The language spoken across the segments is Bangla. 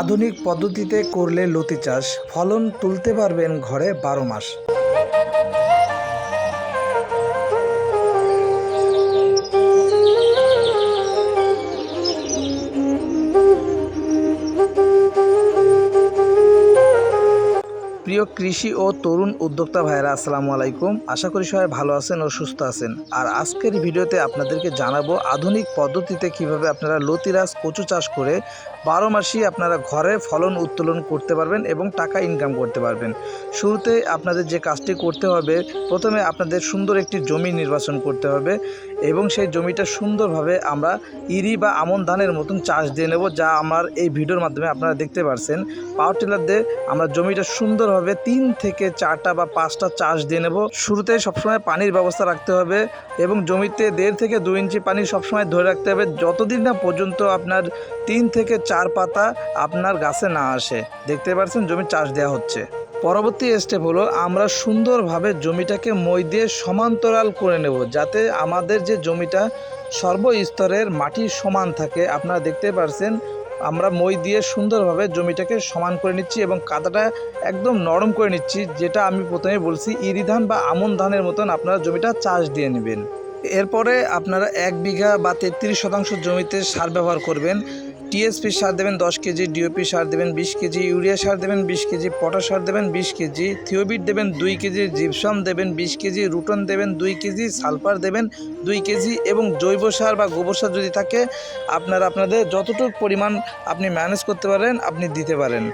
আধুনিক পদ্ধতিতে করলে লতি চাষ, ফলন তুলতে পারবেন ঘরে বারো মাস। প্রিয় কৃষি ও তরুণ উদ্যোক্তা ভাইরা আসসালামু আলাইকুম। আশা করি সবাই ভালো আছেন ও সুস্থ আছেন। আর আজকের ভিডিওতে আপনাদেরকে জানাব আধুনিক পদ্ধতিতে কীভাবে আপনারা লতিরাজ কচু চাষ করে বারো মাসই আপনারা ঘরে ফলন উত্তোলন করতে পারবেন এবং টাকা ইনকাম করতে পারবেন। শুরুতে আপনাদের যে কাজটি করতে হবে, প্রথমে আপনাদের সুন্দর একটি জমি নির্বাচন করতে হবে এবং সেই জমিটা সুন্দরভাবে আমরা ইরি বা আমন ধানের মতন চাষ দিয়ে নেব, যা আমার এই ভিডিওর মাধ্যমে আপনারা দেখতে পারছেন। পাওয়ার টিলার দিয়ে আমরা জমিটা সুন্দরভাবে তিন থেকে চারটা বা পাঁচটা চাষ দিয়ে নেব। শুরুতে সবসময় পানির ব্যবস্থা রাখতে হবে এবং জমিতে দেড় থেকে দু ইঞ্চি পানি সবসময় ধরে রাখতে হবে। যতদিন না পর্যন্ত আপনার তিন থেকে চার পাতা আপনার গাছে না আসে। দেখতে পাচ্ছেন জমি চাষ দেওয়া হচ্ছে। পরবর্তী স্টেপ হলো আমরা সুন্দরভাবে জমিটাকে মই দিয়ে সমান্তরাল করে নেব, যাতে আমাদের যে জমিটা সর্বস্তরের মাটি সমান থাকে। আপনারা দেখতে পারছেন আমরা মই দিয়ে সুন্দরভাবে জমিটাকে সমান করে নিচ্ছি এবং কাদাটা একদম নরম করে নিচ্ছি, যেটা আমি প্রথমে বলছি ইরি ধান বা আমন ধানের মতন আপনারা জমিটা চাষ দিয়ে নেবেন। এরপরে আপনারা এক বিঘা বা তেত্রিশ শতাংশ জমিতে সার ব্যবহার করবেন। টিএসপি সার দেবেন দশ কেজি, ডিওপি সার দেবেন বিশ কেজি, ইউরিয়া সার দেবেন বিশ কেজি, পটাশ সার দেবেন বিশ কেজি, থিওবিট দেবেন দুই কেজি, জিপসাম দেবেন বিশ কেজি, রুটন দেবেন দুই কেজি, সালফার দেবেন দুই কেজি এবং জৈব সার বা গোবর সার যদি থাকে, আপনারা আপনাদের যতটুকু পরিমাণ আপনি ম্যানেজ করতে পারেন, আপনি দিতে পারেন।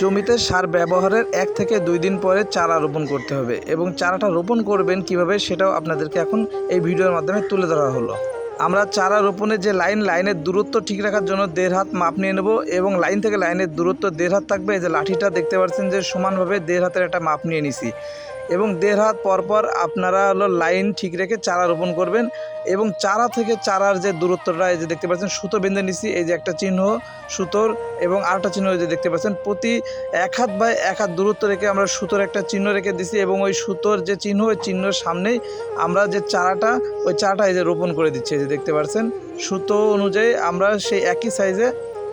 জমিতে সার ব্যবহারের এক থেকে দুই দিন পরে চারা রোপণ করতে হবে এবং চারাটা রোপণ করবেন কীভাবে সেটাও আপনাদেরকে এখন এই ভিডিওর মাধ্যমে তুলে ধরা হলো। আমরা চারা রোপণের যে লাইন, লাইনের দূরত্ব ঠিক রাখার জন্য দেড় হাত মাপ নিয়ে নেব এবং লাইন থেকে লাইনের দূরত্ব দেড় হাত থাকবে। এই যে লাঠিটা দেখতে পাচ্ছেন যে সমানভাবে দেড় হাতের একটা মাপ নিয়ে নিছি। এবং দেড় হাত পরপর আপনারা হলো লাইন ঠিক রেখে চারা রোপণ করবেন এবং চারা থেকে চারার যে দূরত্বটা, এই যে দেখতে পাচ্ছেন, সুতো বেঁধে নিছি, এই যে একটা চিহ্ন সুতোর এবং আরেকটা চিহ্ন যে দেখতে পাচ্ছেন, প্রতি এক হাত বাই এক হাত দূরত্ব রেখে আমরা সুতোর একটা চিহ্ন রেখে দিছি এবং ওই সুতোর যে চিহ্ন, ওই চিহ্নের সামনেই আমরা যে চারাটা, ওই চারাটা এই যে রোপণ করে দিচ্ছি, এই যে দেখতে পাচ্ছেন। সুতো অনুযায়ী আমরা সেই একই সাইজে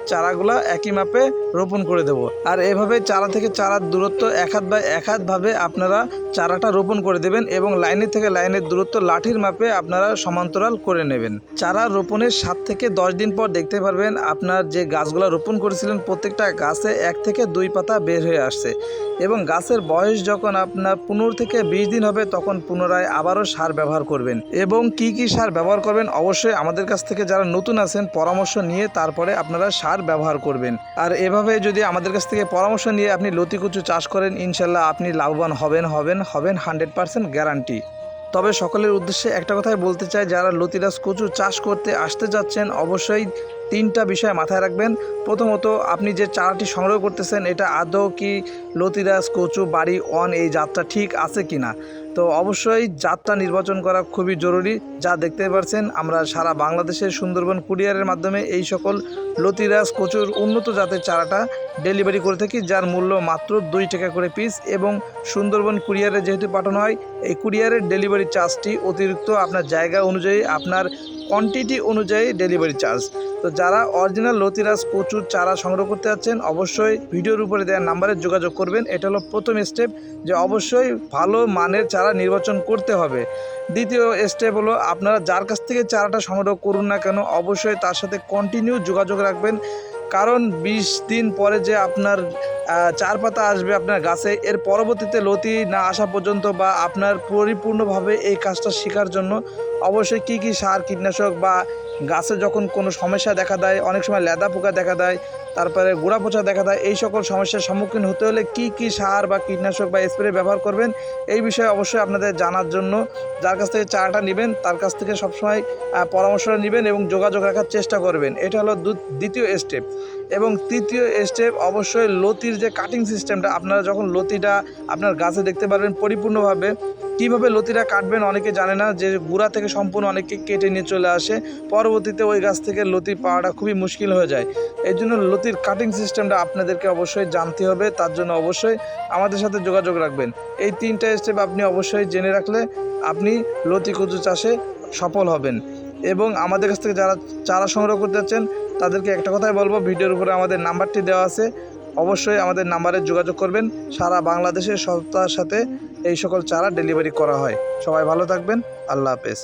চারাগুলা একই মাপে রোপণ করে দেব। আর এভাবে চারা থেকে চারার দূরত্ব এক হাত বা এক হাতভাবে আপনারা চারাটা রোপণ করে দেবেন এবং লাইনের থেকে লাইনের দূরত্ব লাঠির মাপে আপনারা সমান্তরাল করে নেবেন। চারা রোপণের সাত থেকে দশ দিন পর দেখতে পারবেন আপনার যে গাছগুলো রোপণ করেছিলেন প্রত্যেকটা গাছে এক থেকে দুই পাতা বের হয়ে আসছে এবং গাছের বয়স যখন আপনার পনেরো থেকে বিশ দিন হবে তখন পুনরায় আবারও সার ব্যবহার করবেন। এবং কি কি সার ব্যবহার করবেন অবশ্যই আমাদের কাছ থেকে যারা নতুন আছেন পরামর্শ নিয়ে তারপরে আপনারা সার ব্যবহার করবেন। আর এভাবে যদি আমাদের কাছ থেকে পরামর্শ নিয়ে আপনি লতিকুচু চাষ করেন, ইনশাল্লাহ আপনি লাভবান হবেন হবেন হবেন হান্ড্রেড পারসেন্ট গ্যারান্টি তবে সকলের উদ্দেশ্যে একটা কথাই বলতে চাই, যারা লতিরাজ কচু চাষ করতে আসতে যাচ্ছেন, অবশ্যই তিনটা বিষয় মাথায় রাখবেন। প্রথমত, আপনি যে চারাটি সংগ্রহ করতেছেন, এটা আদৌ কি লতিরাজ কচু বাড়ি অন এই জাতটা ঠিক আছে কি না তো অবশ্যই জাতটা নির্বাচন করা খুবই জরুরি। যা দেখতে পারছেন, আমরা সারা বাংলাদেশের সুন্দরবন কুরিয়ারের মাধ্যমে এই সকল লতিরাজ কচুর উন্নত জাতের চারাটা ডেলিভারি করে থাকি, যার মূল্য মাত্র দুই টাকা করে পিস এবং সুন্দরবন কুরিয়ারে যেহেতু পাঠানো হয়, এই কুরিয়ারের ডেলিভারি চার্জটি অতিরিক্ত। আপনার জায়গা অনুযায়ী আপনার কোয়ান্টিটি অনুযায়ী ডেলিভারি চার্জ তো যারা অরিজিনাল লতিরাজ প্রচুর চারা সংগ্রহ করতে যাচ্ছেন, অবশ্যই ভিডিওর উপরে দেওয়া নাম্বারে যোগাযোগ করবেন। এটা হলো প্রথম স্টেপ যে অবশ্যই ভালো মানের চারা নির্বাচন করতে হবে। দ্বিতীয় স্টেপ হলো আপনারা যার কাছ থেকে চারাটা সংগ্রহ করুন না কেন, অবশ্যই তার সাথে কন্টিনিউ যোগাযোগ রাখবেন। কারণ বিশ দিন পরে যে আপনার চার পাতা আসবে আপনার গাছে, এর পরবর্তীতে লতি না আসা পর্যন্ত বা আপনার পরিপূর্ণভাবে এই কাজটা শেখার জন্য অবশ্যই কী কী সার, কীটনাশক বা গাছে যখন কোনো সমস্যা দেখা দেয়, অনেক সময় লেদা পোকা দেখা দেয়, তারপরে গোড়া পচা দেখা দেয়, এই সকল সমস্যার সম্মুখীন হতে হলে কি কি সার বা কীটনাশক বা স্প্রে ব্যবহার করবেন, এই বিষয়ে অবশ্যই আপনাদের জানার জন্য। যার কাছ থেকে চারাটা নেবেন, তার কাছ থেকে সবসময় পরামর্শটা নেবেন এবং যোগাযোগ রাখার চেষ্টা করবেন। এটা হলো দ্বিতীয় স্টেপ এবং তৃতীয় স্টেপ অবশ্যই লতির যে কাটিং সিস্টেমটা আপনারা যখন লতিটা আপনার গাছে দেখতে পারবেন পরিপূর্ণভাবে, কীভাবে লতিটা কাটবেন অনেকে জানে না, যে গুড়া থেকে সম্পূর্ণ অনেকে কেটে নিয়ে চলে আসে, পরবর্তীতে ওই গাছ থেকে লতি পাওয়াটা খুবই মুশকিল হয়ে যায়। এই জন্য লতির কাটিং সিস্টেমটা আপনাদেরকে অবশ্যই জানতে হবে, তার জন্য অবশ্যই আমাদের সাথে যোগাযোগ রাখবেন। এই তিনটা স্টেপ আপনি অবশ্যই জেনে রাখলে আপনি লতি কচু চাষে সফল হবেন। এবং আমাদের কাছ থেকে যারা চারা সংগ্রহ করতে যাচ্ছেন তাদেরকে একটা কথাই বলব, ভিডিওর উপরে আমাদের নাম্বারটি দেওয়া আছে। অবশ্যই আমাদের নাম্বারে যোগাযোগ করবেন। সারা বাংলাদেশের সত্তার সাথে এই সকল চারা ডেলিভারি করা হয়। সবাই ভালো থাকবেন। আল্লাহ হাফেজ।